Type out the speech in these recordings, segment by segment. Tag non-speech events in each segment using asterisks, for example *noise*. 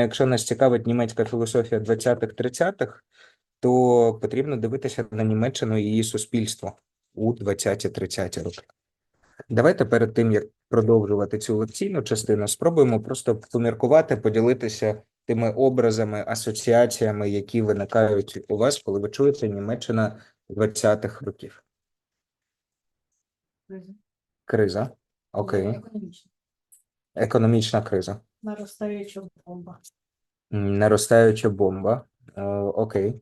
якщо нас цікавить німецька філософія 20-30-х, то потрібно дивитися на Німеччину і її суспільство у 20-30-ті роки. Давайте перед тим, як продовжувати цю лекційну частину, спробуємо просто поміркувати, поділитися тими образами, асоціаціями, які виникають у вас, коли ви чуєте Німеччина 20-х років. Криза. Окей. Економічна криза. Наростаюча бомба. Наростаюча бомба. Е, Окей.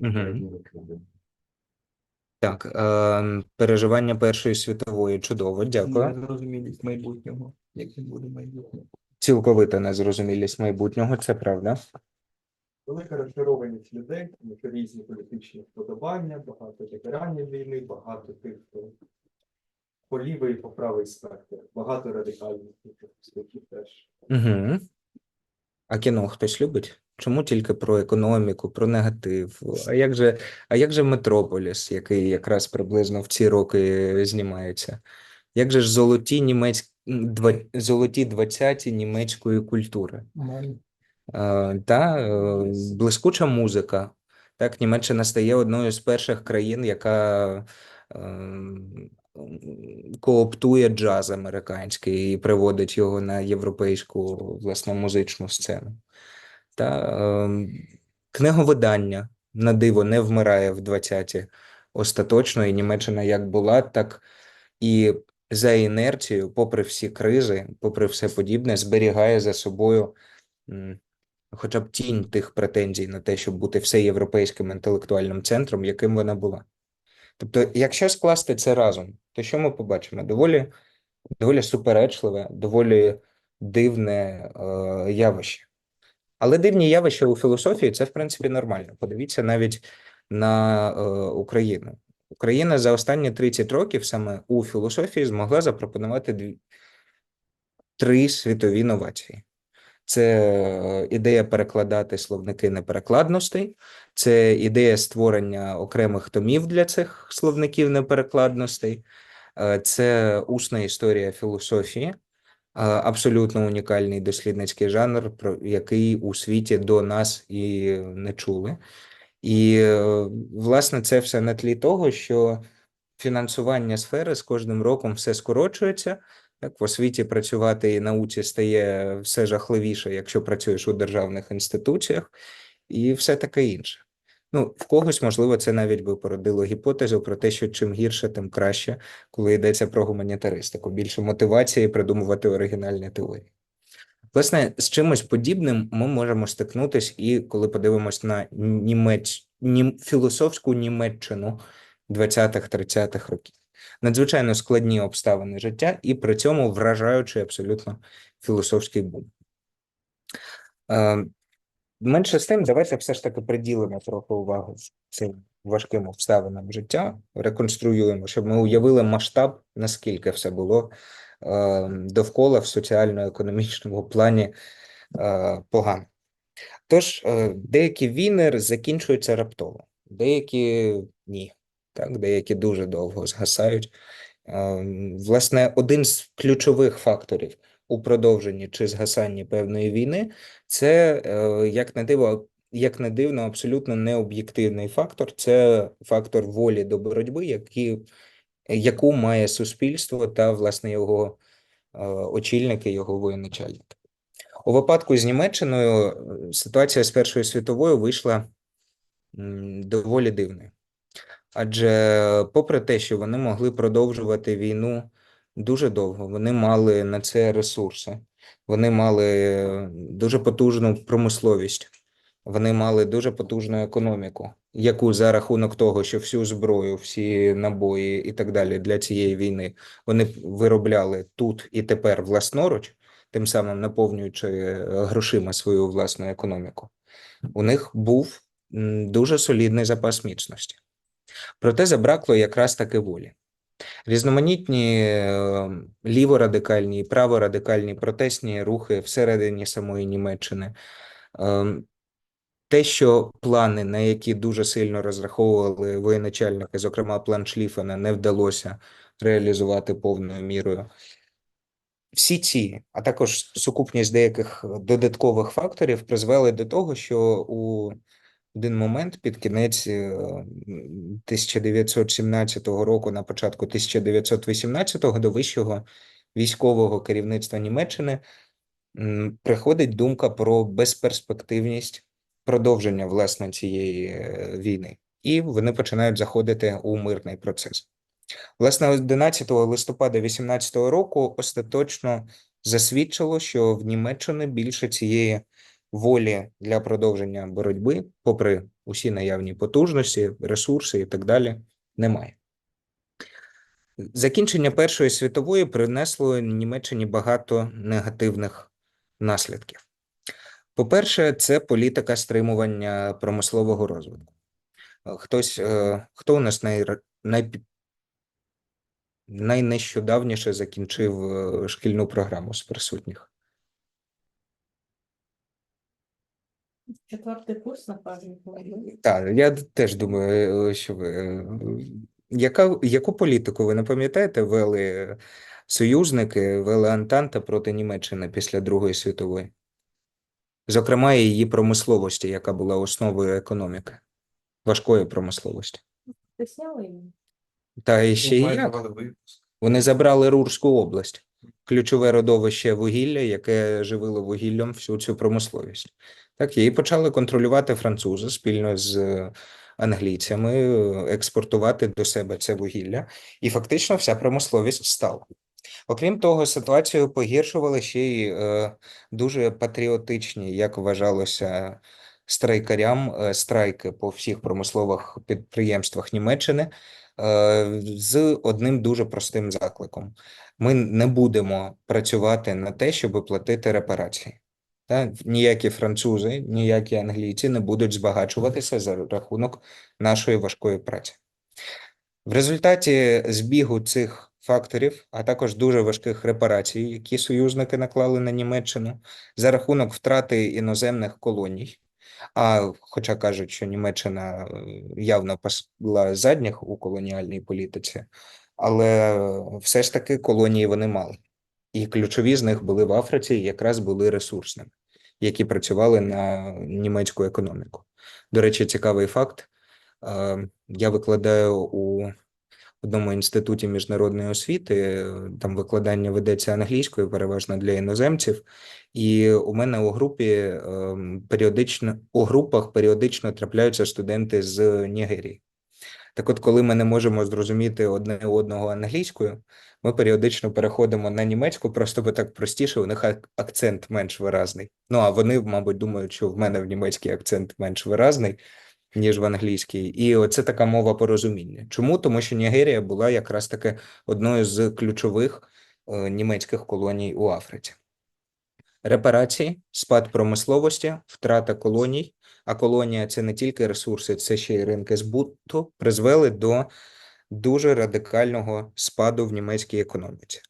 Угу. Так, е, переживання Першої світової чудово, дякую. Незрозумілість майбутнього, як він буде майбутнє. Цілковита незрозумілість майбутнього, це правда. Велика розчарованість людей, тому що різні політичні вподобання, багато ветеранів війни, багато тих, хто по лівий і по правий спектр, багато радикальних світів теж. Угу. А кіно хтось любить? Чому тільки про економіку, про негатив? А як же, а як же Метрополіс, який якраз приблизно в ці роки знімається? Як же ж золоті німецькі золоті двадцяті німецької культури? Та е, блискуча музика. Так, Німеччина стає одною з перших країн, яка ем, кооптує джаз американський і приводить його на європейську власне музичну сцену. Та ем, книговидання на диво не вмирає в 20-ті остаточно, і Німеччина як була, так і за інерцією, попри всі кризи, попри все подібне, зберігає за собою хоча б тінь тих претензій на те, щоб бути всеєвропейським інтелектуальним центром, яким вона була. Тобто, якщо скласти це разом, то що ми побачимо? Доволі, доволі суперечливе, доволі дивне е, явище. Але дивні явища у філософії це, в принципі, нормально. Подивіться навіть на е, Україну. Україна за останні 30 років саме у філософії змогла запропонувати дві, три світові новації. Це е, ідея перекладати словники неперекладностей, це ідея створення окремих томів для цих словників неперекладностей, е, це усна історія філософії, е, абсолютно унікальний дослідницький жанр, про який у світі до нас і не чули. І, власне, це все на тлі того, що фінансування сфери з кожним роком все скорочується. Так, в освіті працювати і науці стає все жахливіше, якщо працюєш у державних інституціях, і все таке інше. Ну, в когось, можливо, це навіть би породило гіпотезу про те, що чим гірше, тим краще, коли йдеться про гуманітаристику. Більше мотивації придумувати оригінальні теорії. Власне, з чимось подібним ми можемо стикнутися і коли подивимось на німець... нім... філософську Німеччину 20-30-х років. Надзвичайно складні обставини життя і при цьому вражаючий абсолютно філософський бум. Е, Менше з тим, давайте все ж таки приділимо трохи увагу цим важким обставинам життя, реконструюємо, щоб ми уявили масштаб, наскільки все було е, довкола в соціально-економічному плані е, погано. Тож, деякі війни закінчуються раптово, деякі ні, так, деякі дуже довго згасають. Е, Власне, один з ключових факторів у продовженні чи згасанні певної війни це, е, як не диво, як не дивно, абсолютно необ'єктивний фактор. Це фактор волі до боротьби, які, яку має суспільство та, власне, його е, очільники, його воєначальники. У випадку з Німеччиною е, ситуація з Першою світовою вийшла доволі дивною. Адже, попри те, що вони могли продовжувати війну дуже довго, вони мали на це ресурси, вони мали дуже потужну промисловість, вони мали дуже потужну економіку, яку за рахунок того, що всю зброю, всі набої і так далі для цієї війни вони виробляли тут і тепер власноруч, тим самим наповнюючи е, грошима свою власну економіку. У них був дуже солідний запас міцності. Проте забракло якраз таки волі. Різноманітні е, ліворадикальні і праворадикальні протестні рухи всередині самої Німеччини. Ем, Те, що плани, на які дуже сильно розраховували воєначальники, зокрема план Шліфена, не вдалося реалізувати повною мірою. всі ці, а також сукупність деяких додаткових факторів призвели до того, що у один момент під кінець е, 1917 року, на початку 1918 до вищого військового керівництва Німеччини приходить думка про безперспективність продовження власне цієї е, війни, і вони починають заходити у мирний процес. Власне, 11 листопада 18 року остаточно засвідчило, що в Німеччині більше цієї волі для продовження боротьби, попри усі наявні потужності, ресурси і так далі, немає. Закінчення Першої світової принесло Німеччині багато негативних наслідків. По-перше, це політика стримування промислового розвитку. Хтось, е, хто у нас най, най, найнещодавніше закінчив е, шкільну програму з присутніх? Четвертий курс, напевно. Так, я теж думаю, е, що ви. е, Яка, яку політику ви не пам'ятаєте, вели союзники, вели Антанта проти Німеччини після Другої світової? Зокрема, і її промисловості, яка була основою економіки, важкої промисловості. Її? Та і ще й як? випуск. Вони забрали Рурську область, ключове родовище вугілля, яке живило вугіллям всю цю промисловість. Так, її почали контролювати французи спільно з е, англійцями, е, експортувати до себе це вугілля, і фактично вся промисловість стала. Окрім того, ситуацію погіршували ще й е, дуже патріотичні, як вважалося страйкарям, е, страйки по всіх промислових підприємствах Німеччини е, з одним дуже простим закликом: ми не будемо працювати на те, щоб платити репарації. Та ніякі французи, ніякі англійці не будуть збагачуватися за рахунок нашої важкої праці. В результаті збігу цих факторів, а також дуже важких репарацій, які союзники наклали на Німеччину, за рахунок втрати іноземних колоній. А хоча кажуть, що Німеччина е, явно пасла задніх у колоніальній політиці, але все ж таки колонії вони мали. І ключові з них були в Африці, якраз були ресурсними, які працювали на німецьку економіку. До речі, цікавий факт. Е, Я викладаю у одному інституті міжнародної освіти. е, Там викладання ведеться англійською, переважно для іноземців. І у мене у групі ем, періодично у групах періодично трапляються студенти з Нігерії. Так от, коли ми не можемо зрозуміти одне одного англійською, ми періодично переходимо на німецьку, просто бо так простіше, у них акцент менш виразний. Ну а вони, мабуть, думають, що в мене в німецький акцент менш виразний, ніж в англійській. І оце така мова порозуміння. Чому? Тому що Нігерія була якраз таки одною з ключових е, німецьких колоній у Африці. Репарації, спад промисловості, втрата колоній, а колонія це не тільки ресурси, це ще й ринки збуту, призвели до дуже радикального спаду в німецькій економіці.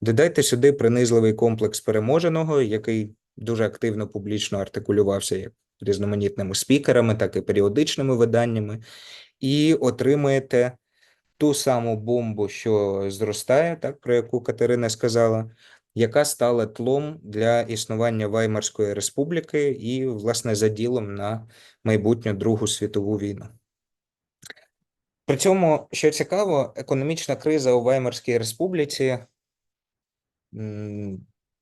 Додайте сюди принизливий комплекс переможеного, який дуже активно публічно артикулювався як різноманітними спікерами, так і періодичними виданнями, і отримаєте ту саму бомбу, що зростає, так про яку Катерина сказала, яка стала тлом для існування Ваймарської республіки і, власне, заділом на майбутню Другу світову війну. При цьому, що цікаво, економічна криза у Ваймарській республіці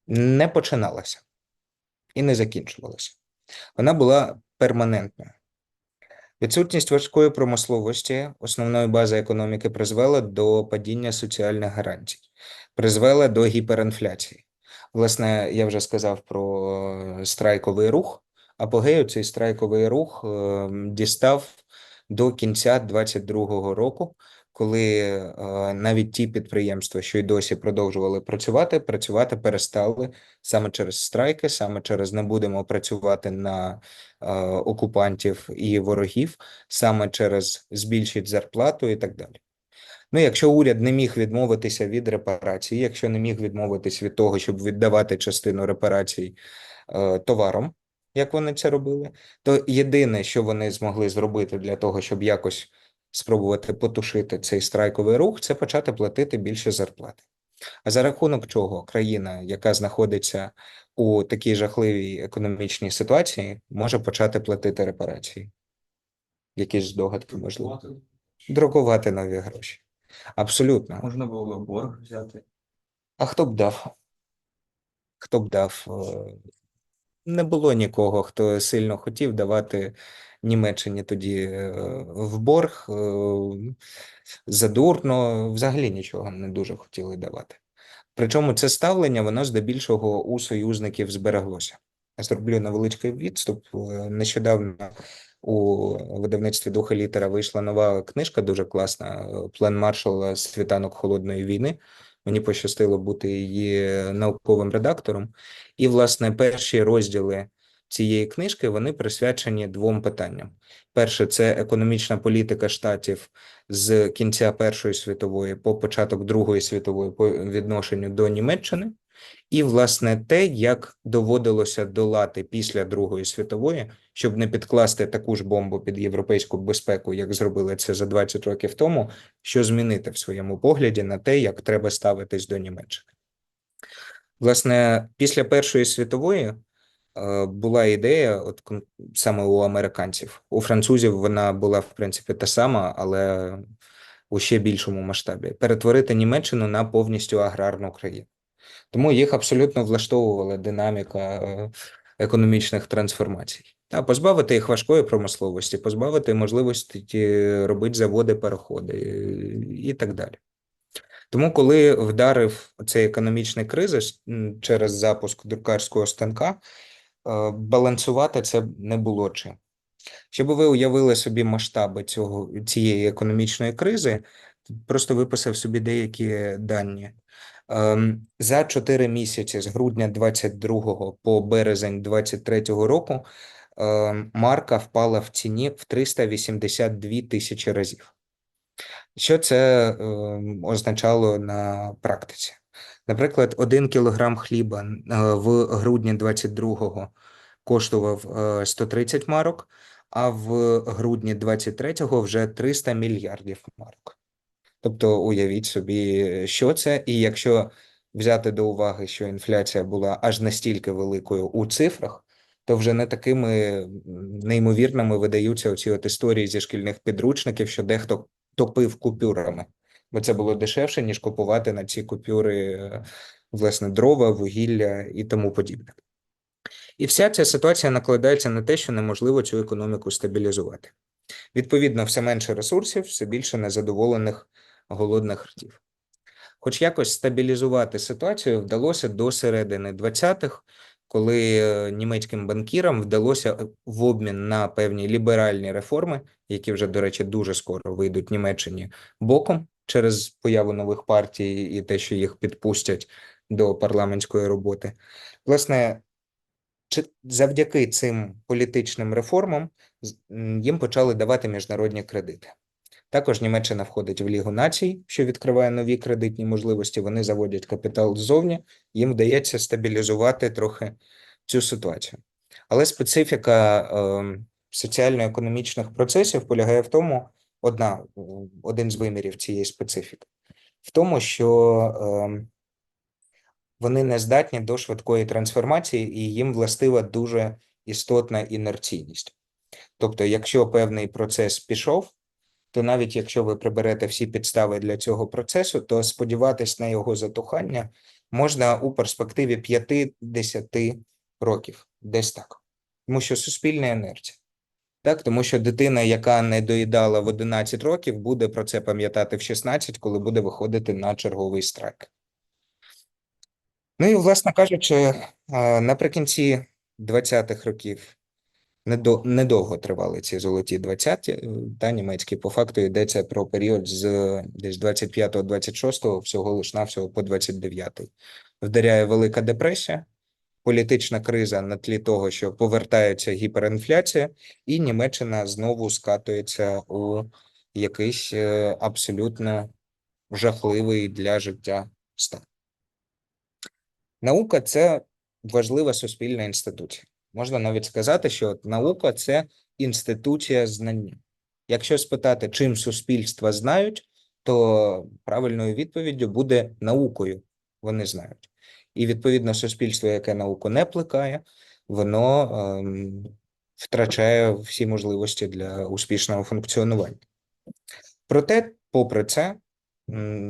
не починалася і не закінчувалася. Вона була перманентною. Відсутність важкої промисловості основної бази економіки призвела до падіння соціальних гарантій, призвела до гіперінфляції. Власне, я вже сказав про страйковий рух. Апогею цей страйковий рух е, дістав до кінця 22-го року, коли е, навіть ті підприємства, що й досі продовжували працювати, працювати перестали саме через страйки, саме через не будемо працювати на е, окупантів і ворогів, саме через збільшить зарплату і так далі. Ну, якщо уряд не міг відмовитися від репарацій, якщо не міг відмовитися від того, щоб віддавати частину репарацій е, товаром, як вони це робили, то єдине, що вони змогли зробити для того, щоб якось спробувати потушити цей страйковий рух, це почати платити більше зарплати. А за рахунок чого країна, яка знаходиться у такій жахливій економічній ситуації, може почати платити репарації? Якісь здогадки, можливо? Друкувати нові гроші. Абсолютно. Можна було борг взяти. А хто б дав? Хто б дав? Не було нікого, хто сильно хотів давати Німеччині тоді е, в борг. е, Задурно, взагалі нічого не дуже хотіли давати. Причому це ставлення, воно здебільшого у союзників збереглося. Зроблю невеличкий відступ. Е, Нещодавно у видавництві духа літера вийшла нова книжка, дуже класна. План Маршалла Світанок холодної війни. Мені пощастило бути її науковим редактором. І, власне, перші розділи цієї книжки вони присвячені двом питанням. Перше це економічна політика штатів з кінця Першої світової по початок Другої світової по відношенню до Німеччини, і, власне, те, як доводилося долати після Другої світової, щоб не підкласти таку ж бомбу під європейську безпеку, як зробили це за 20 років тому, що змінити в своєму погляді на те, як треба ставитись до Німеччини. Власне, після Першої світової е, була ідея, от саме у американців. У французів вона була, в принципі, та сама, але у ще більшому масштабі перетворити Німеччину на повністю аграрну країну. Тому їх абсолютно влаштовувала динаміка е, економічних трансформацій. Та позбавити їх важкої промисловості, позбавити можливості робити заводи, переходи і так далі. Тому, коли вдарив цей економічний кризис через запуск друкарського станка, е, балансувати це не було чим. Щоб ви уявили собі масштаби цього, цієї економічної кризи, просто виписав собі деякі дані. Ем, За 4 місяці з грудня 22 по березень 23 року ем, марка впала в ціні в 382 тисячі разів. Що це ем, означало на практиці? Наприклад, 1 кілограм хліба е, в грудні 22-го коштував е, 130 марок, а в грудні 23-го вже 300 мільярдів марок. Тобто уявіть собі, що це, і якщо взяти до уваги, що інфляція була аж настільки великою у цифрах, то вже не такими неймовірними видаються оці от історії зі шкільних підручників, що дехто топив купюрами, бо це було дешевше, ніж купувати на ці купюри е, власне дрова, вугілля і тому подібне. І вся ця ситуація накладається на те, що неможливо цю економіку стабілізувати. Відповідно, все менше ресурсів, все більше незадоволених голодних ртів. Хоч якось стабілізувати ситуацію вдалося до середини 20-х, коли е, німецьким банкірам вдалося е, в обмін на певні ліберальні реформи, які вже, до речі, дуже скоро вийдуть Німеччині боком через появу нових партій і те, що їх підпустять до парламентської роботи. Власне, завдяки цим політичним реформам їм почали давати міжнародні кредити. Також Німеччина входить в Лігу націй, що відкриває нові кредитні можливості. Вони заводять капітал ззовні, їм вдається стабілізувати трохи цю ситуацію. Але специфіка е, соціально-економічних процесів полягає в тому, одна, один з вимірів цієї специфіки, в тому, що е, вони не здатні до швидкої трансформації, і їм властива дуже істотна інерційність. Тобто, якщо певний процес пішов, то навіть якщо ви приберете всі підстави для цього процесу, то сподіватись на його затухання можна у перспективі 5-10 років, десь так. Тому що суспільна інерція. Так, тому що дитина, яка не доїдала в 11 років, буде про це пам'ятати в 16, коли буде виходити на черговий страйк. Ну і, власне кажучи, е, наприкінці 20-х років недовго тривали ці золоті 20-ті, е, та німецькі. По факту йдеться про період з десь 25-26, всього лиш навсього по 29-й. Вдаряє Велика депресія, політична криза на тлі того, що повертається гіперінфляція, і Німеччина знову скатується у якийсь е, абсолютно жахливий для життя стан. Наука це важлива суспільна інституція. Можна навіть сказати, що от наука це інституція знання. Якщо спитати, чим суспільства знають, то правильною відповіддю буде наукою. Вони знають. І відповідно суспільство, яке науку не плекає, воно ем, втрачає всі можливості для успішного функціонування. Проте, попри це,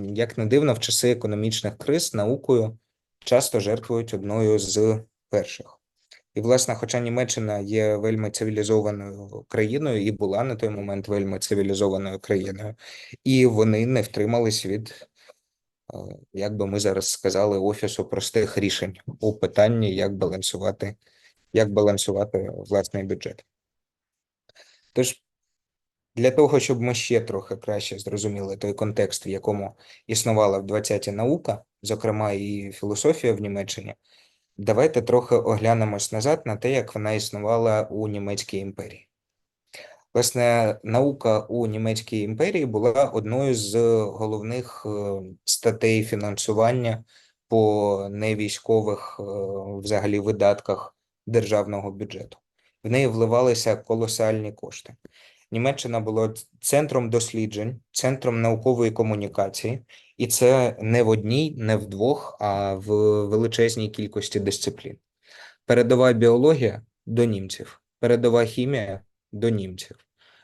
як не дивно, в часи економічних криз наукою часто жертвують одною з перших. І, власне, хоча Німеччина є вельми цивілізованою країною і була на той момент вельми цивілізованою країною, і вони не втримались від, е, як би ми зараз сказали, офісу простих рішень у питанні, як балансувати, як балансувати власний бюджет. Тож, для того, щоб ми ще трохи краще зрозуміли той контекст, в якому існувала в 20-ті наука, зокрема і філософія в Німеччині, давайте трохи оглянемось назад на те, як вона існувала у Німецькій імперії. Власне, наука у Німецькій імперії була одною з головних е, статей фінансування по невійськових е, взагалі видатках державного бюджету. В неї вливалися колосальні кошти. Німеччина була центром досліджень, центром наукової комунікації, і це не в одній, не в двох, а в величезній кількості дисциплін. Передова біологія до німців, передова хімія до німців.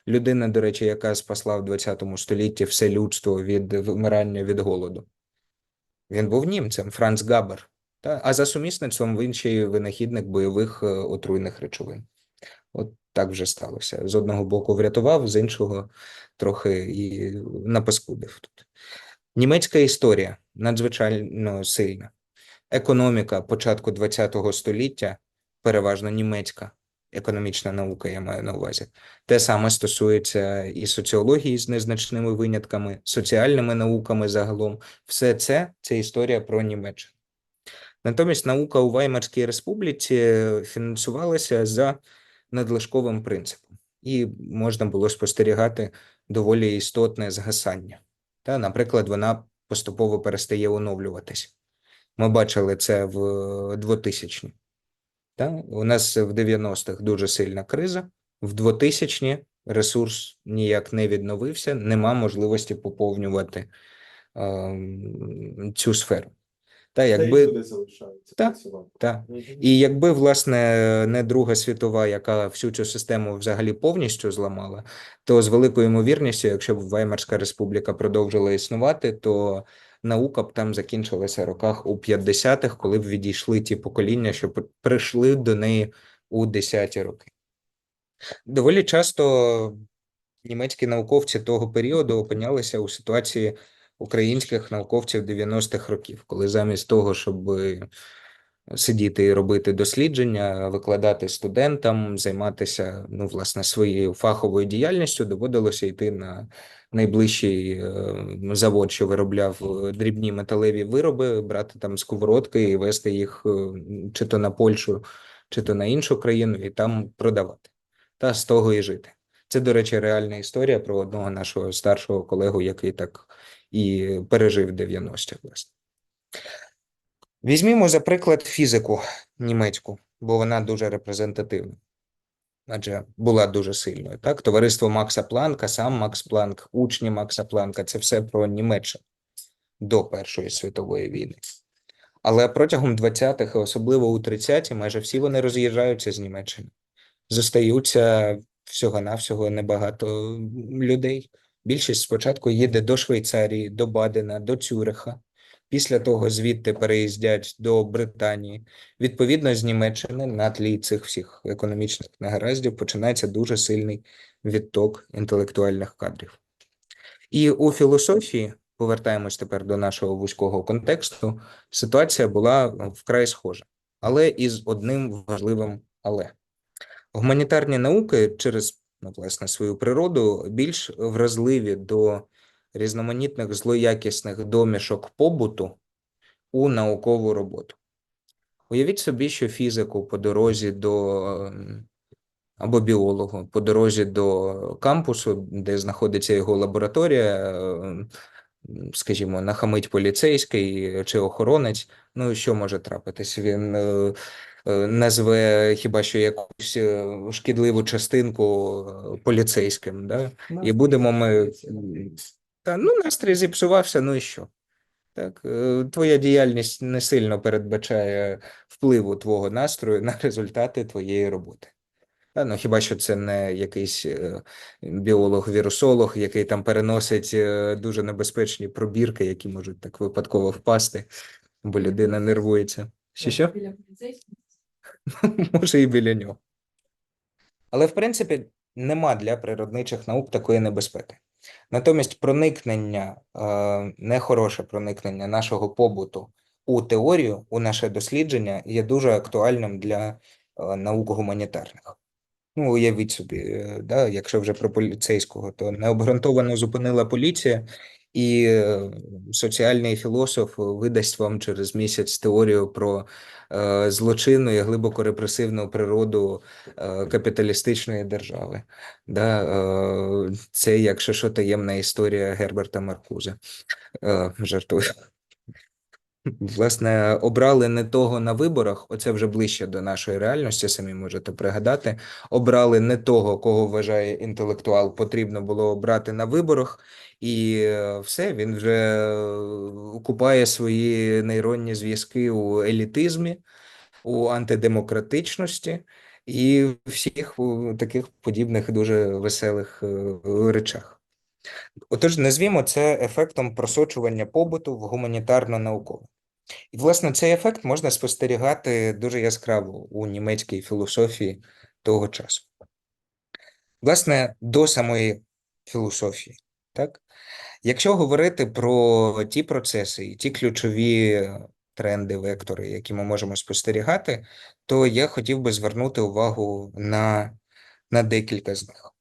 Людина, до речі, яка спасла в 20 столітті все людство від вимирання від голоду. Він був німцем, Франц Габер, та? а за сумісництвом він ще й винахідник бойових е, отруйних речовин. От так вже сталося. З одного боку врятував, з іншого трохи і напаскудив тут. Німецька історія надзвичайно сильна. Економіка початку ХХ століття, переважно німецька економічна наука, я маю на увазі. Те саме стосується і соціології з незначними винятками, соціальними науками загалом. Все це це історія про Німеччину. Натомість наука у Ваймарській республіці фінансувалася за надлишковим принципом, і можна було спостерігати доволі істотне згасання. Та, наприклад, вона поступово перестає оновлюватись. Ми бачили це в 2000-ні. Та? У нас в 90-х дуже сильна криза, в 2000-ні ресурс ніяк не відновився, нема можливості поповнювати ем, цю сферу. Та, Та якби, люди залишаються Так. працювати. та, Мгм. і якби, власне, не Друга світова, яка всю цю систему взагалі повністю зламала, то з великою ймовірністю, якщо б Ваймарська республіка продовжила існувати, то наука б там закінчилася в роках у 50-х, коли б відійшли ті покоління, що прийшли до неї у 10-ті роки. Доволі часто німецькі науковці того періоду опинялися у ситуації українських науковців 90-х років, коли замість того, щоб сидіти і робити дослідження, викладати студентам, займатися ну, власне, своєю фаховою діяльністю, доводилося йти на найближчий е, завод, що виробляв е, дрібні металеві вироби, брати там сковородки і вести їх е, чи то на Польщу, чи то на іншу країну, і там продавати. Та з того і жити. Це, до речі, реальна історія про одного нашого старшого колегу, який так і пережив 90-х, власне. Візьмімо за приклад фізику німецьку, бо вона дуже репрезентативна, адже була дуже сильною. Так, товариство Макса Планка, сам Макс Планк, учні Макса Планка це все про Німеччину до Першої світової війни. Але протягом 20-х, і особливо у 30-ті, майже всі вони роз'їжджаються з Німеччини. Зостаються всього-навсього небагато людей. Більшість спочатку їде до Швейцарії, до Бадена, до Цюриха. Після того звідти переїздять до Британії. Відповідно, з Німеччини на тлі цих всіх економічних негараздів починається дуже сильний відток інтелектуальних кадрів. І у філософії, повертаємось тепер до нашого вузького контексту, ситуація була вкрай схожа, але із одним важливим але. Гуманітарні науки через власне, свою природу більш вразливі до різноманітних злоякісних домішок побуту у наукову роботу. Уявіть собі, що фізику по дорозі до ем, або біологу по дорозі до кампусу, де знаходиться його лабораторія, ем, скажімо, нахамить поліцейський чи охоронець. Ну, що може трапитись? Він е, назве хіба що якусь е, шкідливу частинку е, поліцейським, да? І будемо ми Та ну настрій зіпсувався, ну і що? Так, е, твоя діяльність не сильно передбачає впливу твого настрою на результати твоєї роботи. Та, ну, хіба що це не якийсь е, біолог-вірусолог, який там переносить е, дуже небезпечні пробірки, які можуть так випадково впасти, бо людина нервується. Що що? *laughs* Може, і біля нього. Але, в принципі, нема для природничих наук такої небезпеки. Натомість проникнення, е, нехороше проникнення нашого побуту у теорію, у наше дослідження є дуже актуальним для е, наук гуманітарних. Ну, уявіть собі, е, да, якщо вже про поліцейського, то необґрунтовано зупинила поліція, і е, соціальний філософ видасть вам через місяць теорію про е, злочинну і глибоко репресивну природу е, капіталістичної держави. Да, е, це, якщо що, таємна історія Герберта Маркузе. Жартую. Власне, обрали не того на виборах, оце вже ближче до нашої реальності, самі можете пригадати. Обрали не того, кого вважає інтелектуал, потрібно було обрати на виборах, і е, все, він вже е, купає свої нейронні зв'язки у елітизмі, у антидемократичності і всіх таких подібних дуже веселих е, речах. Отож, назвімо це ефектом просочування побуту в гуманітарно-наукове. І, власне, цей ефект можна спостерігати дуже яскраво у німецькій філософії того часу. Власне, до самої філософії, так? Якщо говорити про ті процеси і ті ключові тренди, вектори, які ми можемо спостерігати, то я хотів би звернути увагу на, на декілька з них.